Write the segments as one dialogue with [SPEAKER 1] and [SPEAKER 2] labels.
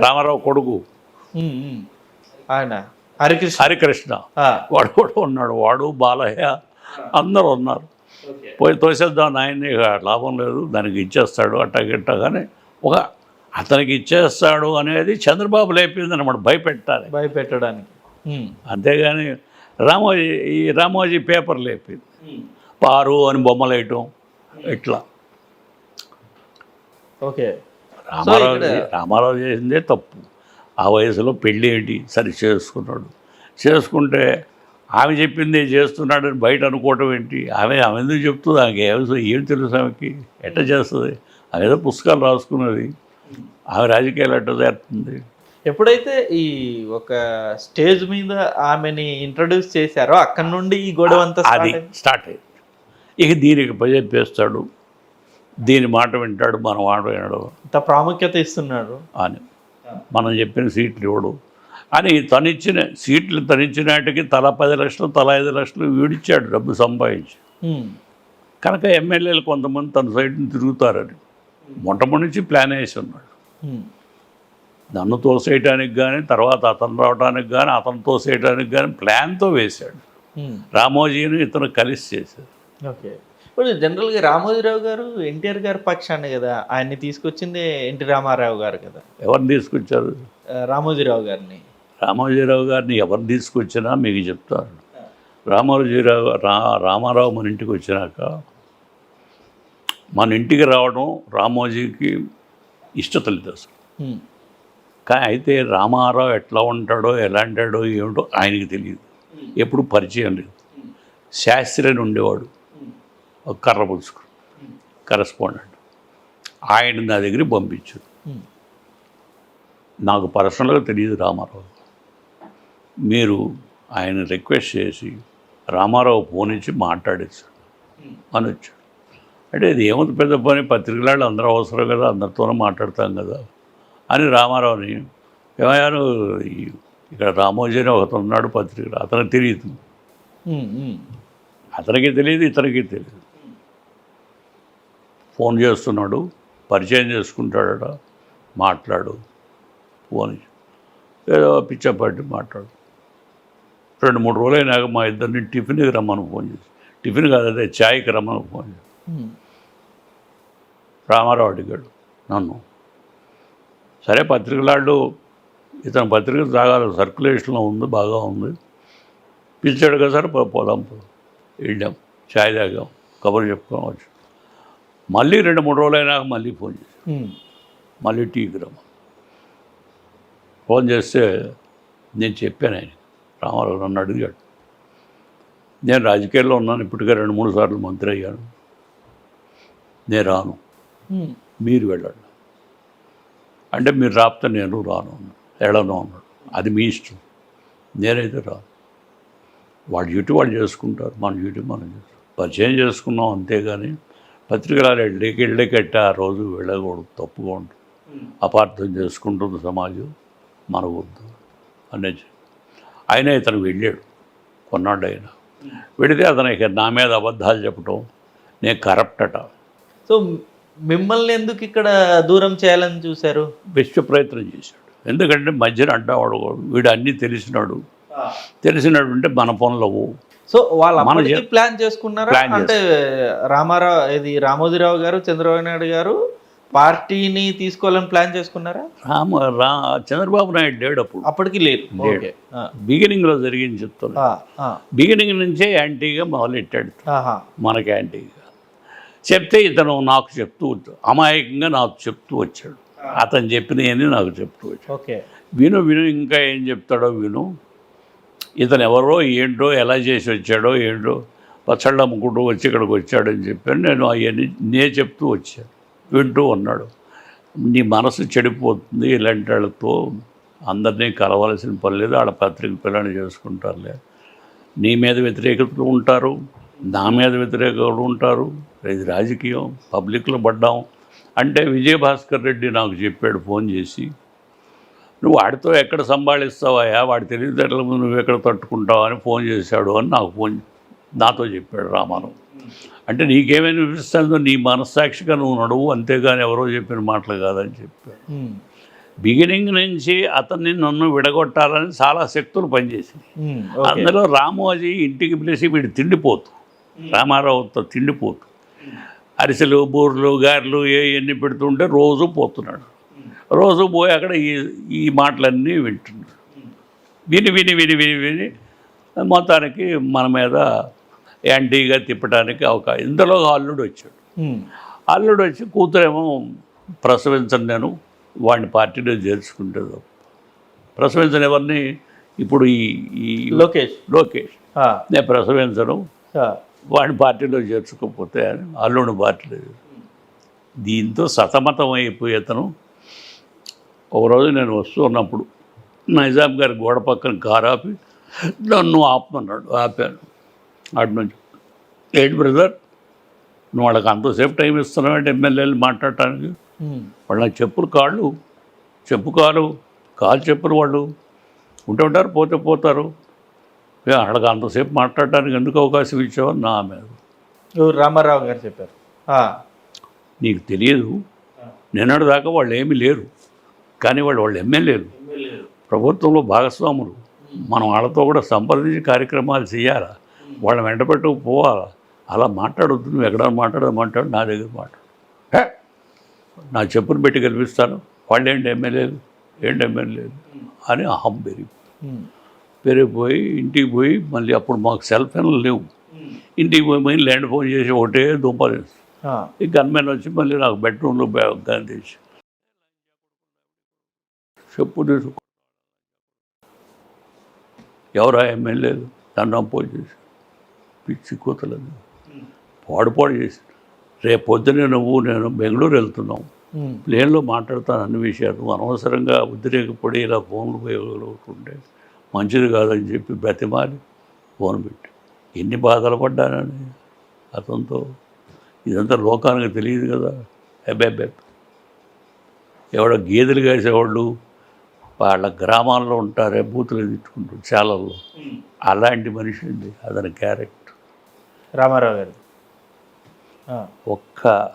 [SPEAKER 1] రామారావు కొడుకు.
[SPEAKER 2] ఆయన. హరికృష్ణ.
[SPEAKER 1] హరికృష్ణ. వాడు కూడా ఉన్నాడు. వాడు బాలయ్య అందరూ ఉన్నారు. పోయి తోసేద్దాం ఆయన్ని లాభం లేదు. దానికి ఇచ్చేస్తాడు అట్టా గిట్టా. కానీ ఒక అతనికి ఇచ్చేస్తాడు అనేది చంద్రబాబు లేపింది అనమాట భయపెట్టాలి.
[SPEAKER 2] భయపెట్టడానికి.
[SPEAKER 1] అంతేగాని రామోజీ ఈ రామోజీ పేపర్ లేపింది. పారు అని బొమ్మలు వేయటం ఇట్లా.
[SPEAKER 2] ఓకే.
[SPEAKER 1] రామారావు రామారావు చేసిందే తప్పు. ఆ వయసులో పెళ్ళి ఏంటి సరి చేసుకున్నాడు. చేసుకుంటే ఆమె చెప్పింది చేస్తున్నాడని బయట అనుకోవటం ఏంటి? ఆమె ఆమె ఎందుకు చెప్తుంది? ఆమెకి ఏం ఏం తెలుసు ఆమెకి? ఎట్ట చేస్తుంది? ఆమె ఏదో పుస్తకాలు రాసుకున్నది. ఆమె రాజకీయాలు ఎట్ట చేస్తుంది?
[SPEAKER 2] ఎప్పుడైతే ఈ ఒక స్టేజ్ మీద ఆమెని ఇంట్రడ్యూస్ చేశారో అక్కడ నుండి ఈ గొడవ అంతా
[SPEAKER 1] అది. స్టార్ట్ అయింది. ఇక దీనికి చెప్పేస్తాడు దీని మాట వింటాడు మన మాట వినడు.
[SPEAKER 2] ఇంత ప్రాముఖ్యత ఇస్తున్నాడు.
[SPEAKER 1] అని. మనం చెప్పిన సీట్లు ఇవ్వడు. అని తనిచ్చిన సీట్లు తనిచ్చినాటికి తల పది లక్షలు తల ఐదు లక్షలు వీడిచ్చాడు డబ్బు సంపాదించి. కనుక ఎమ్మెల్యేలు కొంతమంది తన సైడ్ని తిరుగుతారని. మొట్టమొదటి నుంచి ప్లాన్ వేసి ఉన్నాడు. నన్ను తోసేయటానికి కానీ తర్వాత అతను రావడానికి కానీ అతను తోసేయటానికి కానీ ప్లాన్తో వేశాడు. రామోజీని ఇతను కలిసి చేశాడు.
[SPEAKER 2] ఓకే. ఇప్పుడు జనరల్గా రామోజీరావు గారు ఎన్టీఆర్ గారి పక్షాన్ని కదా ఆయన్ని తీసుకొచ్చింది ఎన్టీ రామారావు గారు కదా.
[SPEAKER 1] ఎవరిని తీసుకొచ్చారు?
[SPEAKER 2] రామోజీరావు గారిని.
[SPEAKER 1] రామోజీరావు గారిని ఎవరు తీసుకొచ్చినా మీకు చెప్తారు రామోజీరావు రా రామారావు మన ఇంటికి వచ్చినాక మన ఇంటికి రావడం రామోజీకి ఇష్టత లేదు అసలు కానీ అయితే రామారావు ఎట్లా ఉంటాడో ఎలాంటాడో ఏమిటో ఆయనకి తెలియదు. ఎప్పుడు పరిచయం లేదు. శాస్త్రి అని ఉండేవాడు. ఒక కర్ర పుచ్చుకుని కరెస్పాండెంట్. ఆయన నా దగ్గరికి పంపించాడు
[SPEAKER 2] ఉమ్,
[SPEAKER 1] నాకు పర్సనల్గా తెలియదు రామారావు. మీరు ఆయన రిక్వెస్ట్ చేసి రామారావు ఫోన్ ఇచ్చి మాట్లాడేశాడు అని వచ్చాడు. అంటే ఇది ఏముంది పెద్ద పని పత్రికలాళ్ళు అందరూ అవసరం కదా అందరితోనే మాట్లాడతాం కదా అని రామారావుని ఏమయ్యాను ఇక్కడ రామోజీ అని ఒకతను ఉన్నాడు పత్రికలు అతనికి తెలియదు. అతనికి తెలియదు ఇతనికి తెలియదు. ఫోన్ చేస్తున్నాడు పరిచయం చేసుకుంటాడట మాట్లాడు ఫోన్. ఏదో పిచ్చపట్టి మాట్లాడు. రెండు మూడు రోజులు అయినాక మా ఇద్దరిని టిఫిన్కి రమ్మని ఫోన్ చేసి టిఫిన్ కాదు అదే ఛాయ్కి రమ్మని ఫోన్ చేసి. రామారావు అడిగాడు నన్ను. సరే పత్రికలాళ్ళు ఇతని పత్రిక తాగాలి సర్క్యులేషన్లో ఉంది బాగా ఉంది. పిలిచాడు కదా సార్ పోదాం. వెళ్ళాం ఛాయ్ తాగాం కబుర్లు చెప్పుకొని వచ్చాం మళ్ళీ రెండు మూడు రోజులు అయినాక మళ్ళీ ఫోన్
[SPEAKER 2] ఉమ్,
[SPEAKER 1] మళ్ళీ టీకి రమ్మ. ఫోన్ చేస్తే నేను చెప్పాను ఆయన రామారావు నన్ను అడిగాడు. నేను రాజకీయాల్లో ఉన్నాను ఇప్పటికే రెండు మూడు సార్లు మంత్రి అయ్యాను. నేను రాను. మీరు వెళ్ళండి. అంటే మీరు రాపితే నేను రాను. వెళ్ళను అన్నాడు. అది మీ ఇష్టం. నేనైతే రాను. వాడు డ్యూటీ వాళ్ళు చేసుకుంటారు. మన డ్యూటీ మనం చేసుకుంటాం. పరిచయం చేసుకున్నాం అంతేగాని పత్రికలు వెళ్ళేకి వెళ్ళేకట్టే ఆ రోజు వెళ్ళకూడదు తప్పుగా ఉంటుంది అపార్థం చేసుకుంటుంది సమాజం మన వద్దు అనేది ఆయన ఇతను వెళ్ళాడు కొన్నాడు ఆయన వెళితే అతనికి నా మీద అబద్ధాలు చెప్పటం నేను కరప్ట్ అట.
[SPEAKER 2] సో మిమ్మల్ని ఎందుకు ఇక్కడ దూరం చేయాలని చూశారు?
[SPEAKER 1] బెస్ట్ ప్రయత్నం చేశాడు. ఎందుకంటే మధ్యన అడ్డవాడు వీడు అన్నీ తెలిసినాడు. తెలిసినాడు అంటే మన పనులు
[SPEAKER 2] సో వాళ్ళు ప్లాన్ చేసుకున్నారా? అంటే రామారావు ఇది రామోజీరావు గారు చంద్రబాబు నాయుడు గారు పార్టీని తీసుకోవాలని ప్లాన్ చేసుకున్నారా?
[SPEAKER 1] రామ రా చంద్రబాబు నాయుడు లేడు అప్పుడు.
[SPEAKER 2] అప్పటికి లేదు. ఆ,
[SPEAKER 1] బిగినింగ్లో జరిగింది చెప్తాను
[SPEAKER 2] ఆ, ఆ,
[SPEAKER 1] బిగినింగ్ నుంచే యాంటీగా మొదలెట్టాడు. మనకి యాంటీగా. చెప్తే ఇతను నాకు చెప్తూ అమాయకంగా నాకు చెప్తూ వచ్చాడు. అతను చెప్పినవన్నీ నాకు చెప్తూ వచ్చాడు.
[SPEAKER 2] ఓకే.
[SPEAKER 1] విను విను ఇంకా ఏం చెప్తాడో విను. ఇతను ఎవరో ఏంటో ఎలా చేసి వచ్చాడో ఏంటో పచ్చళ్ళు అమ్ముకుంటూ వచ్చి ఇక్కడికి వచ్చాడని చెప్పాను. నేను అవన్నీ నే చెప్తూ వచ్చాను. వింటూ ఉన్నాడు. నీ మనసు చెడిపోతుంది ఇలాంటి వాళ్ళతో అందరినీ కలవాల్సిన పని లేదు. ఆడ పత్రిక పిల్లని చేసుకుంటారులే. నీ మీద వ్యతిరేకతలు ఉంటారు. నా మీద వ్యతిరేకతలు ఉంటారు. ఇది రాజకీయం. పబ్లిక్లో పడ్డాం. అంటే విజయభాస్కర్ రెడ్డి నాకు చెప్పాడు ఫోన్ చేసి నువ్వు వాడితో ఎక్కడ సంభాళిస్తావా వాడి తెలివితేటల ముందు నువ్వు ఎక్కడ తట్టుకుంటావు అని ఫోన్ చేశాడు అని నాకు ఫోన్ నాతో చెప్పాడు రామారావు అంటే నీకేమైనా వినిపిస్తుందో నీ మనస్సాక్షిగా నువ్వు నడువు అంతేగాని ఎవరో చెప్పిన మాటలు కాదని చెప్పాడు. బిగినింగ్ నుంచి అతన్ని నన్ను విడగొట్టాలని చాలా శక్తులు పనిచేసింది అందులో రామోజీ ఇంటికి పిలిచి వీడు తిండిపోతు. రామారావుతో తిండిపోతు. అరిసెలు బూర్లు గారెలు ఏ ఎన్ని పెడుతుంటే రోజు పోతున్నాడు. రోజు పోయి అక్కడ ఈ ఈ మాటలన్నీ వింటున్నాడు విని విని విని విని విని మొత్తానికి మన మీద యాంటీగా తిప్పడానికి ఒక ఇందులో అల్లుడు వచ్చాడు. అల్లుడు వచ్చి కూతురేమో ప్రసవించను నేను వాడిని పార్టీలో చేర్చుకుంటుంది. ప్రసవించని ఎవరిని? ఇప్పుడు ఈ ఈ
[SPEAKER 2] లోకేష్.
[SPEAKER 1] లోకేష్. నేను ప్రసవించను వాడిని పార్టీలో చేర్చుకోకపోతే అని అల్లుడు పార్టీలో దీంతో సతమతం అయిపోయి అతను ఒకరోజు నేను వస్తూ ఉన్నప్పుడు నైజాం గారి గోడ పక్కన కారు ఆపి నన్ను ఆపమన్నాడు ఆపాను. అటు నుంచి ఏంటి బ్రదర్ నువ్వు వాళ్ళకి అంతసేపు టైం ఇస్తున్నావు అంటే ఎమ్మెల్యేలు మాట్లాడటానికి? వాళ్ళ చెప్పులు కాళ్ళు చెప్పు కాలు కాలు చెప్పులు వాళ్ళు. ఉంటే ఉంటారు పోతే పోతారు. వాళ్ళకి అంతసేపు మాట్లాడటానికి ఎందుకు అవకాశం ఇచ్చావు నా మీద.
[SPEAKER 2] రామారావు గారు చెప్పారు.
[SPEAKER 1] నీకు తెలియదు. నిన్నటి దాకా వాళ్ళు ఏమీ లేరు. కానీ వాళ్ళు వాళ్ళు ఎమ్మెల్యేలు. ప్రభుత్వంలో భాగస్వాములు. మనం వాళ్ళతో కూడా సంప్రదించి కార్యక్రమాలు చేయాలా? వాళ్ళని వెంట పెట్టుకు పోవాలా? అలా మాట్లాడొద్దు. నువ్వు ఎక్కడ మాట్లాడదు మాట్లాడు నా దగ్గర మాట్లాడు! నా చెప్పును పెట్టి కల్పిస్తాను వాళ్ళు ఏంటి ఎమ్మెల్యేలు? ఏంటి ఎమ్మెల్యేలు? అని అహం పెరిగి పెరిగిపోయి ఇంటికి పోయి మళ్ళీ అప్పుడు మాకు సెల్ ఫోన్లు లేవు. ఇంటికి పోయి మళ్ళీ ల్యాండ్ ఫోన్ చేసి ఒకటే దుంపలు ఈ గన్మెన్ వచ్చి మళ్ళీ నాకు బెడ్రూమ్లో గన్ తీసి చెప్పు తీసుకో ఎవరా ఎమ్మెల్యేలు దాన్ని అపోజ్ చేసి. పిచ్చి కూతలని పాడు పాడు చేసి. రేపు పొద్దునే నువ్వు నేను బెంగళూరు వెళ్తున్నాం. ప్లేన్లో మాట్లాడతాను అన్ని విషయాలు. అనవసరంగా ఉద్రేకపడి ఇలా ఫోన్లు ఉపయోగలుగుతుంటే మంచిది కాదని చెప్పి బ్రతిమాలి. ఫోన్ పెట్టి. ఎన్ని బాధలు పడ్డానని అతనితో. ఇదంతా లోకానికి తెలియదు కదా. అబ్బెబ్బె ఎవడో గేదెలు కాసేవాళ్ళు వాళ్ళ గ్రామాల్లో ఉంటారే బూతులు తిట్టుకుంటారు చాలల్లో అలాంటి మనిషి అండి అతని క్యారెక్టర్.
[SPEAKER 2] రామారావు గారు.
[SPEAKER 1] ఒక్క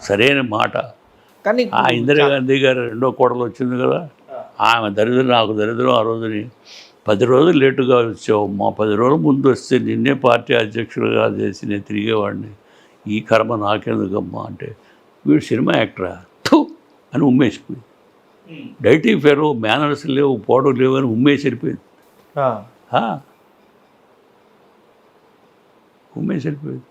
[SPEAKER 1] సరైన మాట.
[SPEAKER 2] కానీ
[SPEAKER 1] ఆ ఇందిరాగాంధీ గారు రెండో కోడలు వచ్చింది కదా ఆమె దరిద్రం నాకు దరిద్రం ఆ రోజుని పది రోజులు లేటుగా వచ్చావు. మా పది రోజుల ముందు వస్తే నిన్నే పార్టీ అధ్యక్షుడిగా చేసి నేను తిరిగేవాడిని. ఈ కర్మ నాకెందుకమ్మా అంటే వీడు సినిమా యాక్టరా? అని ఉమ్మేసిపోయింది డైటీ ఫెరో మేనర్స్ లేవు పోవడం లేవు అని
[SPEAKER 2] ఆ,
[SPEAKER 1] ఆ. ఉమ్మేసి వెళ్ళిపోయింది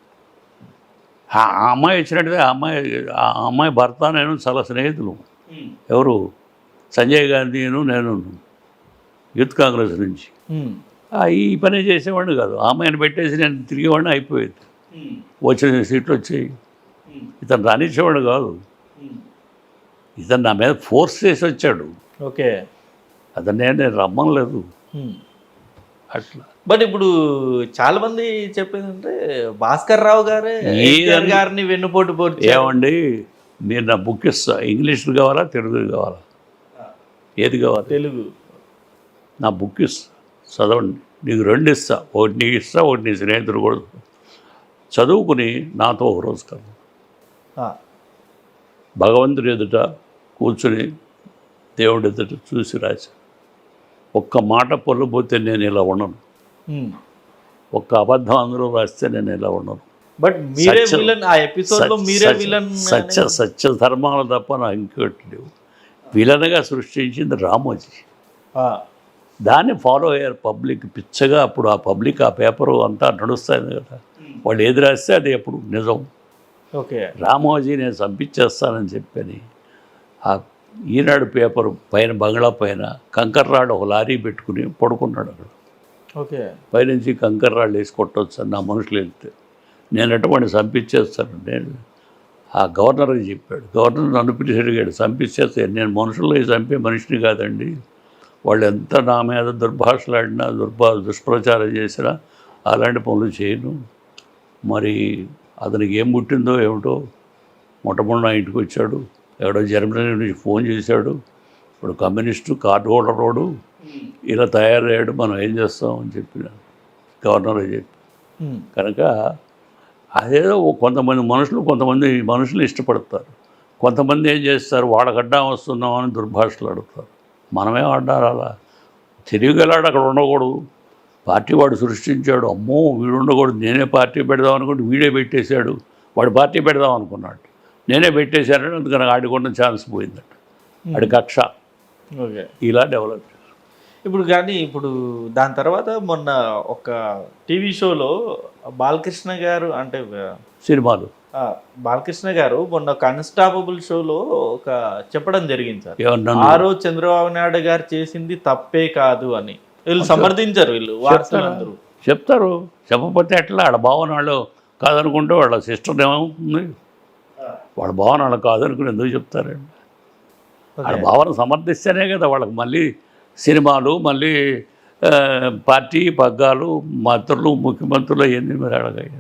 [SPEAKER 1] ఆ అమ్మాయి వచ్చినట్టుగా ఆ అమ్మాయి ఆ అమ్మాయి భర్త నేను చాలా స్నేహితులు. ఎవరు? సంజయ్ గాంధీను నేను యూత్ కాంగ్రెస్ నుంచి. ఈ పని చేసేవాడిని కాదు. ఆ అమ్మాయిని పెట్టేసి నేను తిరిగేవాడిని అయిపోయేది. వచ్చిన సీట్లు వచ్చాయి. ఇతను రానిచ్చేవాడు కాదు. ఇతను నా మీద ఫోర్స్ చేసి వచ్చాడు.
[SPEAKER 2] ఓకే.
[SPEAKER 1] అతను నేను నేను రమ్మనలేదు.
[SPEAKER 2] ఉమ్.
[SPEAKER 1] అట్లా.
[SPEAKER 2] బట్ ఇప్పుడు చాలా మంది చెప్పేది అంటే భాస్కర్ రావు గారే గారిని వెన్నుపోటు పోటీ
[SPEAKER 1] ఏమండి? మీరు నా బుక్ ఇస్తా. ఇంగ్లీష్లో కావాలా తెలుగు కావాలా? ఏది కావాలి?
[SPEAKER 2] తెలుగు.
[SPEAKER 1] నా బుక్ ఇస్తా. చదవండి. నీకు రెండు ఇస్తా. ఒకటి నీకు ఇస్తా ఒకటి నీ స్నేహితుడు కూడా చదువుకుని నాతో ఒక రోజు
[SPEAKER 2] ఆ,
[SPEAKER 1] భగవంతుడి ఎదుట కూర్చుని దేవుడి ఎదుట చూసి రాశా. ఒక్క మాట పొల్లబోతే నేను ఇలా ఉండను.
[SPEAKER 2] ఉమ్.
[SPEAKER 1] ఒక్క అబద్ధం అందులో రాస్తే నేను ఇలా ఉండను.
[SPEAKER 2] బట్ మీరే
[SPEAKER 1] సత్యం.
[SPEAKER 2] విలన్ ఆ
[SPEAKER 1] సత్య-
[SPEAKER 2] మీరే
[SPEAKER 1] సత్య-
[SPEAKER 2] విలన్
[SPEAKER 1] సత్య సత్య ధర్మాలు తప్ప నాకు ఇంకోటి లేవు. విలన్గా సృష్టించింది రామోజీ. దాన్ని ఫాలో అయ్యారు పబ్లిక్ పిచ్చగా అప్పుడు ఆ పబ్లిక్ ఆ పేపరు అంతా నడుస్తుంది కదా. వాళ్ళు ఏది రాస్తే అది ఎప్పుడు నిజం.
[SPEAKER 2] ఓకే
[SPEAKER 1] రామోజీ నేను చంపించేస్తానని చెప్పని ఆ ఈనాడు పేపర్ పైన బంగ్లా పైన కంకర్రాడు ఒక లారీ పెట్టుకుని పడుకున్నాడు అక్కడ.
[SPEAKER 2] ఓకే.
[SPEAKER 1] పైనుంచి కంకర్రాళ్ళు వేసి కొట్టొచ్చు అని నా మనుషులు వెళ్తే. నేను అటువంటి చంపించేస్తాను నేను ఆ గవర్నర్కి చెప్పాడు. గవర్నర్ నన్ను పిలిచి అడిగాడు చంపించేస్తాను నేను మనుషుల్లో చంపే మనిషిని కాదండి. వాళ్ళు ఎంత నా మీద దుర్భాషలాడినా దుర్భా దుష్ప్రచారం చేసినా అలాంటి పనులు చేయను. మరి అతనికి ఏం పుట్టిందో ఏమిటో మొట్టమొదటి నా ఇంటికి వచ్చాడు. ఎవడో జర్మనీ నుంచి ఫోన్ చేశాడు. ఇప్పుడు కమ్యూనిస్టు కార్డు హోల్డర్ రోడ్డు ఇలా తయారయ్యాడు. మనం ఏం చేస్తాం అని చెప్పిన గవర్నర్ చెప్పి. కనుక అదేదో కొంతమంది మనుషులు కొంతమంది మనుషులు ఇష్టపడతారు. కొంతమంది ఏం చేస్తారు? వాళ్ళకి అడ్డం వస్తున్నామని దుర్భాషలు అడుగుతారు. మనమే అడ్డారు అలా. తెలియగలాడు అక్కడ ఉండకూడదు. పార్టీ వాడు సృష్టించాడు. అమ్మో వీడు ఉండకూడదు. నేనే పార్టీ పెడదాం అనుకుంటే వీడే పెట్టేశాడు. వాడు పార్టీ పెడదాం అనుకున్నాడు. నేనే పెట్టేశానని అందుకని ఆడికొన్న ఛాన్స్ పోయిందట. ఆడి కక్ష.
[SPEAKER 2] ఓకే.
[SPEAKER 1] ఇలా డెవలప్
[SPEAKER 2] ఇప్పుడు కానీ ఇప్పుడు దాని తర్వాత మొన్న ఒక టీవీ షోలో బాలకృష్ణ గారు అంటే
[SPEAKER 1] సినిమాలు.
[SPEAKER 2] బాలకృష్ణ గారు మొన్న కన్స్టాపబుల్ షోలో ఒక చెప్పడం జరిగింది సార్. ఆ రోజు చంద్రబాబు నాయుడు గారు చేసింది తప్పే కాదు అని. వీళ్ళు సమర్థించారు వీళ్ళు వార్తలందరూ
[SPEAKER 1] చెప్తారు. చెప్పకపోతే ఎట్లా? ఆడ భావన వాళ్ళు కాదనుకుంటే వాళ్ళ సిస్టర్ ఏమవుతుంది వాళ్ళ భావన వాళ్ళు కాదనుకుని ఎందుకు చెప్తారండి? వాళ్ళ భావన సమర్థిస్తేనే కదా వాళ్ళకి మళ్ళీ సినిమాలు మళ్ళీ పార్టీ పగ్గాలు మంత్రులు ముఖ్యమంత్రులు ఇవన్నీ మీరు అడగాయి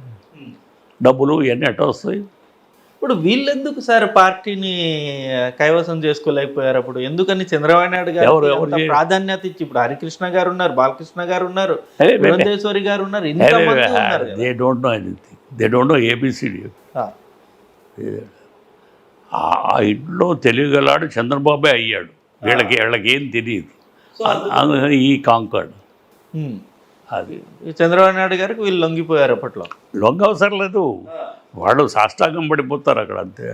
[SPEAKER 1] డబ్బులు ఇవన్నీ ఎట్ట వస్తాయి?
[SPEAKER 2] ఇప్పుడు వీళ్ళెందుకు సార్ పార్టీని కైవసం చేసుకోలేకపోయారు అప్పుడు? ఎందుకని చంద్రబాబు నాయుడు గారు ప్రాధాన్యత ఇచ్చి ఇప్పుడు హరికృష్ణ గారు ఉన్నారు బాలకృష్ణ గారు ఉన్నారు
[SPEAKER 1] అదే
[SPEAKER 2] పురంధేశ్వరి గారు ఉన్నారు.
[SPEAKER 1] They don't know anything they don't know ABCD
[SPEAKER 2] ఆ,
[SPEAKER 1] ఇంట్లో తెలియగలాడు చంద్రబాబే అయ్యాడు. వీళ్ళకి వీళ్ళకి ఏం తెలియదు అందుకని ఈ
[SPEAKER 2] ఉమ్.
[SPEAKER 1] అది.
[SPEAKER 2] చంద్రబాబు నాయుడు గారికి వీళ్ళు లొంగిపోయారు అప్పట్లో.
[SPEAKER 1] లొంగ అవసరం లేదు వాళ్ళు సాష్టాంగం పడిపోతారు అక్కడ అంతే.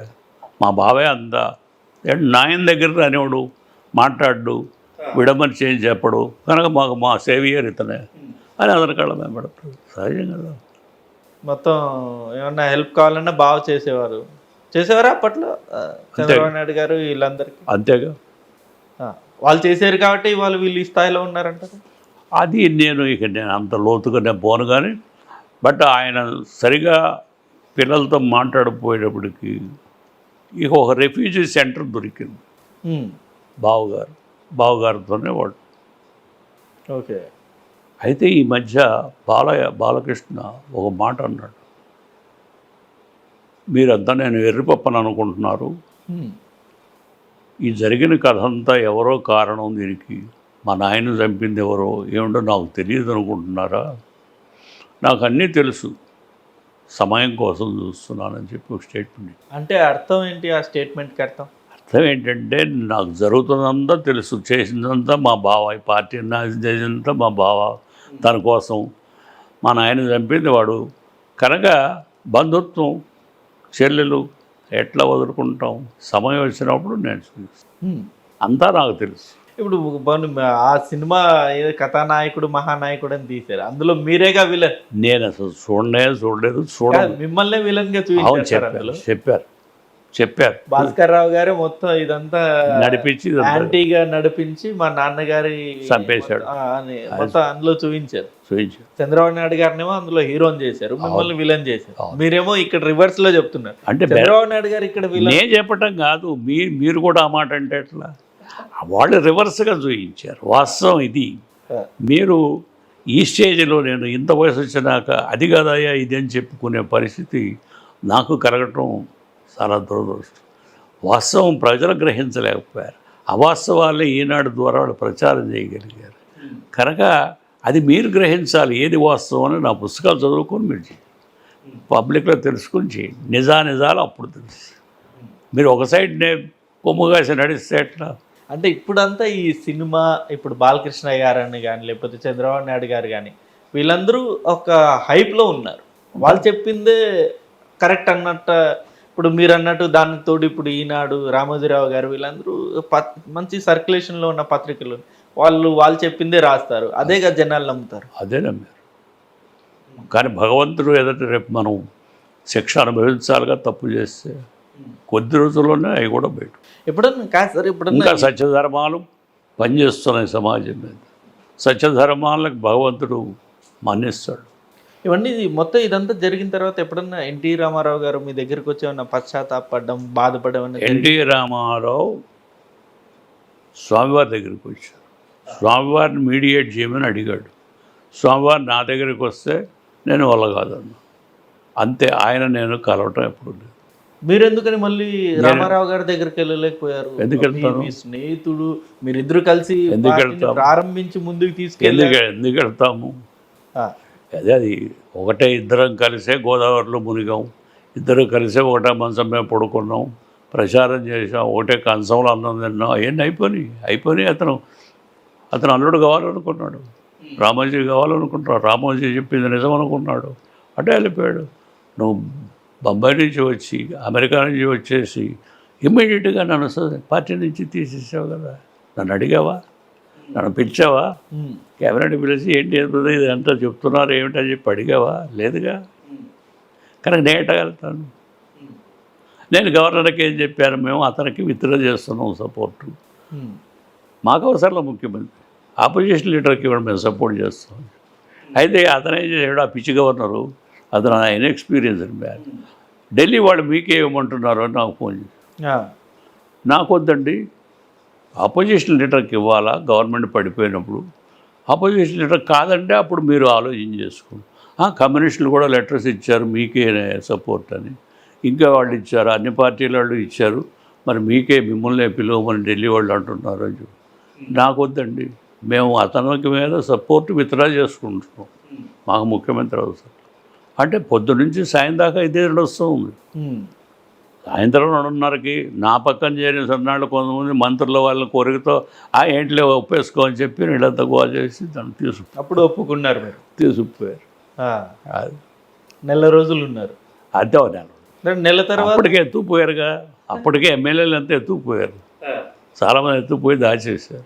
[SPEAKER 1] మా బావే అంతా నాయన దగ్గర రానివాడు మాట్లాడు విడమని చేంజ్ చెప్పడు. కనుక మాకు మా సేవియర్ ఇతనే. అని అతని కళ్ళ మేము పెడతాడు. సహజం కదా.
[SPEAKER 2] మొత్తం ఏమన్నా హెల్ప్ కావాలన్నా బాగా చేసేవారు. చేసేవారా అప్పట్లో? చంద్రబాబు నాయుడు గారు వీళ్ళందరికీ?
[SPEAKER 1] అంతేగా.
[SPEAKER 2] వాళ్ళు చేశారు కాబట్టి వాళ్ళు వీళ్ళు ఈ స్థాయిలో ఉన్నారంటారు?
[SPEAKER 1] అది నేను ఇక నేను అంత లోతుగా నేను పోను కానీ బట్ ఆయన సరిగా పిల్లలతో మాట్లాడకపోయేటప్పటికి ఇక ఒక రెఫ్యూజీ సెంటర్ దొరికింది. బావగారు. బావగారితోనే వాడు
[SPEAKER 2] ఓకే.
[SPEAKER 1] అయితే ఈ మధ్య బాలయ్య బాలకృష్ణ ఒక మాట అన్నాడు. మీరంతా నేను ఎర్రిపప్పని అనుకుంటున్నారు. ఈ జరిగిన కథ అంతా ఎవరో కారణం దీనికి. మా నాయన చంపింది ఎవరో ఏమిటో నాకు తెలియదు అనుకుంటున్నారా? నాకు అన్నీ తెలుసు. సమయం కోసం చూస్తున్నానని చెప్పి ఒక స్టేట్మెంట్.
[SPEAKER 2] అంటే అర్థం ఏంటి ఆ స్టేట్మెంట్కి అర్థం?
[SPEAKER 1] అర్థం ఏంటంటే నాకు జరుగుతున్నదంతా తెలుసు. చేసిందంతా మా బావ ఈ పార్టీ నాశనం చేసిందంతా మా బావ. తన కోసం మా నాయన చంపింది వాడు. కనుక బంధుత్వం చెల్లెలు ఎట్లా వదులుకుంటాం? సమయం వచ్చినప్పుడు నేను చూపిస్తాను. అంతా నాకు తెలుసు.
[SPEAKER 2] ఇప్పుడు ఆ సినిమా ఏదో కథానాయకుడు మహానాయకుడు అని తీశారు. అందులో మీరేగా విలన్?
[SPEAKER 1] నేను అసలు చూడనే చూడలేదు చూడ
[SPEAKER 2] మిమ్మల్నే విలన్గా
[SPEAKER 1] అవును
[SPEAKER 2] చూపించారు
[SPEAKER 1] చెప్పారు. చెప్పారు.
[SPEAKER 2] భాస్కర్ రావు గారు మొత్తం ఇదంతా
[SPEAKER 1] నడిపించి
[SPEAKER 2] యాంటీగా నడిపించి మా నాన్నగారి
[SPEAKER 1] చంపేశాడు.
[SPEAKER 2] మొత్తం అందులో చూపించారు.
[SPEAKER 1] చూపించారు.
[SPEAKER 2] చంద్రబాబు నాయుడు గారినేమో అందులో హీరోని చేశారు మిమ్మల్ని విలన్ చేశారు. మీరేమో ఇక్కడ రివర్స్లో చెప్తున్నారు.
[SPEAKER 1] అంటే
[SPEAKER 2] చంద్రబాబు నాయుడు గారు ఇక్కడ
[SPEAKER 1] నేను చెప్పటం కాదు మీ మీరు కూడా ఆ మాట అంటే ఎట్లా? వాళ్ళు రివర్స్గా చూపించారు. వాస్తవం ఇది. మీరు ఈ స్టేజ్లో నేను ఇంత వయసు వచ్చినాక అది కాదయ్యా ఇది అని చెప్పుకునే పరిస్థితి నాకు కలగటం చాలా దురదృష్టం. వాస్తవం ప్రజలు గ్రహించలేకపోయారు. అవాస్తవాలే ఈనాడు ద్వారా వాళ్ళు ప్రచారం చేయగలిగారు. కనుక అది మీరు గ్రహించాలి ఏది వాస్తవం అని నా పుస్తకాలు చదువుకొని మీరు చేయండి పబ్లిక్లో తెలుసుకుని చేయండి నిజానిజాలు అప్పుడు తెలుసు మీరు ఒక సైడ్ నే కొమ్ముగాసి నడిస్తే ఎట్లా?
[SPEAKER 2] అంటే ఇప్పుడంతా ఈ సినిమా ఇప్పుడు బాలకృష్ణ గారని కానీ లేకపోతే చంద్రబాబు నాయుడు గారు కానీ వీళ్ళందరూ ఒక హైప్లో ఉన్నారు. వాళ్ళు చెప్పిందే కరెక్ట్ అన్నట్టు ఇప్పుడు మీరు అన్నట్టు దానికి తోడు ఇప్పుడు ఈనాడు రామోజీరావు గారు వీళ్ళందరూ పత్- మంచి circulation లో ఉన్న పత్రికలు. వాళ్ళు వాళ్ళు చెప్పిందే రాస్తారు. అదేగా జనాలు నమ్ముతారు.
[SPEAKER 1] అదే నమ్మారు. కానీ భగవంతుడు ఎదుట రేపు మనం శిక్ష అనుభవించాలిగా తప్పు చేస్తే కొద్ది రోజుల్లోనే అవి కూడా బయట.
[SPEAKER 2] ఎప్పుడన్నా కాదు సార్ ఎప్పుడన్నా
[SPEAKER 1] ఇంకా సత్యధర్మాలు పనిచేస్తున్నాయి సమాజం మీద. సత్యధర్మాలకు భగవంతుడు మన్నిస్తాడు.
[SPEAKER 2] ఇవన్నీ మొత్తం ఇదంతా జరిగిన తర్వాత ఎప్పుడన్నా ఎన్టీ రామారావు గారు మీ దగ్గరికి వచ్చి ఏమన్నా పశ్చాత్తాపడడం బాధపడడం
[SPEAKER 1] ఎన్టీ రామారావు స్వామివారి దగ్గరికి వచ్చారు. స్వామివారిని మీడియేట్ చేయమని అడిగాడు. స్వామివారు నా దగ్గరికి వస్తే నేను వల్ల కాదన్నా. అంతే ఆయన నేను కలవటం ఎప్పుడు లేదు.
[SPEAKER 2] మీరు ఎందుకని మళ్ళీ రామారావు గారి దగ్గరికి వెళ్ళలేకపోయారు?
[SPEAKER 1] ఎందుకు వెళ్తాను?
[SPEAKER 2] మీ- స్నేహితుడు మీరిద్దరు కలిసి
[SPEAKER 1] ఎందుకు?
[SPEAKER 2] ప్రారంభించి ముందుకు
[SPEAKER 1] ఎందుకు
[SPEAKER 2] తీసుకెళ్ళారు.
[SPEAKER 1] ఎందుకు వెళ్తాము? అదే అది ఒకటే ఇద్దరం కలిసే గోదావరిలో మునిగాం. ఇద్దరు కలిసే ఒకటే మంచం మేము పడుకున్నాం. ప్రచారం చేసాం ఒకటే కంచంలో అన్నం తిన్నాం. అవన్నీ అయిపోయినాయి. అయిపోయినాయి. అతను అతను అల్లుడు కావాలనుకున్నాడు. రామోజీ కావాలనుకుంటున్నాడు. రామోజీ చెప్పింది నిజం అనుకున్నాడు అంటే వెళ్ళిపోయాడు. నువ్వు బొంబాయి నుంచి వచ్చి అమెరికా నుంచి వచ్చేసి ఇమ్మీడియట్గా నన్ను పార్టీ నుంచి తీసేసావు కదా. నన్ను అడిగావా? నన్ను పిలిచావా? కెమెరాని పిలిచి ఏంటి ఇది అంతా చెప్తున్నారు ఏమిటని చెప్పి అడిగావా? లేదుగా. కనుక నేను వెళ్తాను? నేను గవర్నర్కి ఏం చెప్పాను? మేము అతనికి విత్డ్రా చేస్తున్నాం సపోర్టు. మాకు అవసరంలో ముఖ్యమంత్రి. ఆపోజిషన్ లీడర్కి ఇవ్వడం మేము సపోర్ట్ చేస్తాం. అయితే అతను ఏం చేశాడు? ఆ పిచ్చి గవర్నరు అతను ఇన్ఎక్స్పీరియన్స్ మ్యాన్ ఢిల్లీ వాళ్ళు మీకే ఇవ్వమంటున్నారు అని నాకు ఫోన్ చేసి
[SPEAKER 2] ఆ,
[SPEAKER 1] నాకు వద్దండి అపోజిషన్ లీడర్కి ఇవ్వాలా గవర్నమెంట్ పడిపోయినప్పుడు అపోజిషన్ లీడర్ కాదంటే అప్పుడు మీరు ఆలోచన చేసుకోండి. ఆ, కమ్యూనిస్టులు కూడా లెటర్స్ ఇచ్చారు మీకే సపోర్ట్ అని. ఇంకా వాళ్ళు ఇచ్చారు అన్ని పార్టీల వాళ్ళు ఇచ్చారు. మరి మీకే మిమ్మల్ని పిలువమని ఢిల్లీ వాళ్ళు అంటున్నారు అని నాకు వద్దండి మేము అతనికి మీద సపోర్ట్ విత్డ్రా చేసుకుంటున్నాం. మాకు ముఖ్యమంత్రి అవసరం. అంటే పొద్దు నుంచి సాయం దాకా ఇదే నడుస్తూ
[SPEAKER 2] ఉంది.
[SPEAKER 1] సాయంత్రం రెండున్నరకి నా పక్కన చేరిన సన్నాళ్ళు కొంతమంది మంత్రుల వాళ్ళ కోరికతో ఆ ఏంటిలో ఒప్పేసుకో అని చెప్పి నీళ్ళంతా గోవా చేసి దాన్ని తీసు
[SPEAKER 2] అప్పుడు ఒప్పుకున్నారు మీరు?
[SPEAKER 1] తీసుకుపోయారు.
[SPEAKER 2] నెల రోజులు ఉన్నారు.
[SPEAKER 1] అదే నేను
[SPEAKER 2] అంటే నెల తర్వాత?
[SPEAKER 1] అప్పటికే ఎత్తుకుపోయారుగా. అప్పటికే ఎమ్మెల్యేలు అంతా ఎత్తుకుపోయారు చాలామంది ఎత్తుకుపోయి దాచేశారు.